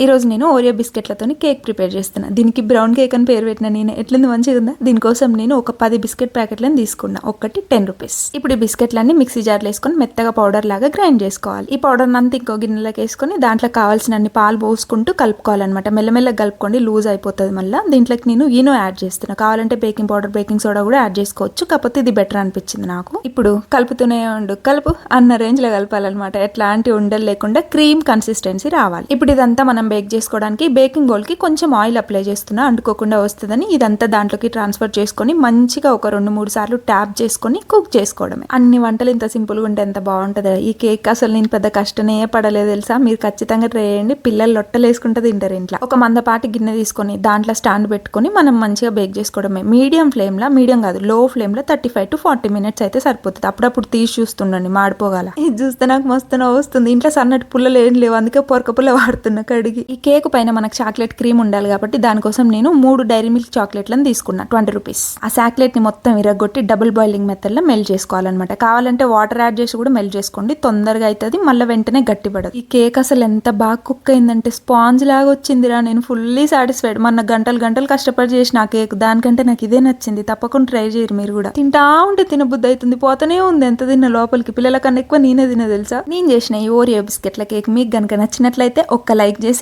ఈరోజు నేను Oreo బిస్కెట్లతోని cake prepare చేస్తున్నా. దీనికి బ్రౌన్ కేక్ అని పేరు పెట్టిన నేను. ఎట్లుంది మంచిగా ఉందా? దీనికోసం నేను ఒక పది బిస్కెట్ ప్యాకెట్లను తీసుకున్నా. ఒకటి టెన్ రూపీస్. ఇప్పుడు ఈ బిస్కెట్లన్నీ మిక్సీ జార్లో వేసుకొని మెత్తగా పౌడర్ లాగా గ్రైండ్ చేసుకోవాలి. ఈ పౌడర్ అంతా ఇంకో గిన్నెలోకి వేసుకొని దాంట్లో కావాల్సిన అన్ని పాలు పోసుకుంటూ కలుపుకోవాలన్నమాట. మెల్లమెల్లగా కలుపుకోండి లూజ్ అయిపోతుంది మళ్ళీ. దీంట్లోకి నేను ఈనో యాడ్ చేస్తున్నా. కావాలంటే బేకింగ్ పౌడర్ బేకింగ్ సోడా కూడా యాడ్ చేసుకోవచ్చు. కాకపోతే ఇది బెటర్ అనిపించింది నాకు. ఇప్పుడు కలుపుతూనే ఉండు. కలుపు అన్న రేంజ్లో కలపాలన్నమాట. ఎట్లాంటి ఉండలు లేకుండా క్రీమ్ కన్సిస్టెన్సీ రావాలి. ఇప్పుడు ఇదంతా మనం బేక్ చేసుకోవడానికి బేకింగ్ బౌల్కి కొంచెం ఆయిల్ అప్లై చేస్తున్నా అంటుకోకుండా వస్తుందని ఇదంతా దాంట్లోకి ట్రాన్స్ఫర్ చేసుకొని మంచిగా ఒక రెండు మూడు సార్లు ట్యాప్ చేసుకొని కుక్ చేసుకోవడమే. అన్ని వంటలు ఇంత సింపుల్గా ఉంటే ఎంత బాగుంటుంది. ఈ కేక్ అసలు నేను పెద్ద కష్టమే పడలేదు తెలుసా? మీరు ఖచ్చితంగా ట్రై చేయండి. పిల్లలు లొట్టలు వేసుకుంటే తింటారు ఇంట్లో. ఒక మందపాటి గిన్నె తీసుకొని దాంట్లో స్టాండ్ పెట్టుకొని మనం మంచిగా బేక్ చేసుకోవడమే. మీడియం ఫ్లేమ్లో మీడియం కాదు లో ఫ్లేమ్లో thirty five to forty minutes అయితే సరిపోతుంది. అప్పుడప్పుడు తీసి చూస్తుండండి మాడిపోగల. ఇది చూస్తే నాకు మస్తు వస్తుంది. ఇంట్లో సన్నటి పుల్లలు ఏం లేవు అందుకే పొరక పుల్ల వాడుతున్నా. కడిగి ఈ కేక్ పైన మనకు చాక్లెట్ క్రీమ్ ఉండాలి కాబట్టి దానికోసం నేను మూడు డైరీ మిల్క్ చాక్లెట్లను తీసుకున్నా ట్వంటీ రూపీస్. ఆ చాక్లెట్ని మొత్తం విరగొట్టి డబుల్ బాయిలింగ్ మెథడ్లో మెల్ట్ చేసుకోవాలన్నమాట. కావాలంటే వాటర్ యాడ్ చేసి కూడా మెల్ట్ చేసుకోండి. తొందరగా అవుతుంది మళ్ళీ వెంటనే గట్టిపడదు. ఈ కేక్ అసలు ఎంత బాగా కుక్ అయిందంటే స్పాంజ్ లాగా వచ్చిందిరా. నేను ఫుల్లీ సాటిస్ఫైడ్. మొన్న గంటలు గంటలు కష్టపడి చేసిన ఆ కేక్ దానికంటే నాకు ఇదే నచ్చింది. తప్పకుండా ట్రై చేయరు మీరు కూడా. తింటా ఉంటే తినబుద్ధి అవుతుంది పోతూనే ఉంది. ఎంత తిన్న లోపలికి. పిల్లల కన్నా ఎక్కువ నేనే తిన తెలుసా? నేను చేసిన ఈ ఓరియో బిస్కెట్ల కేక్ మీకు గనుక నచ్చినట్లయితే ఒక్క లైక్ చేసి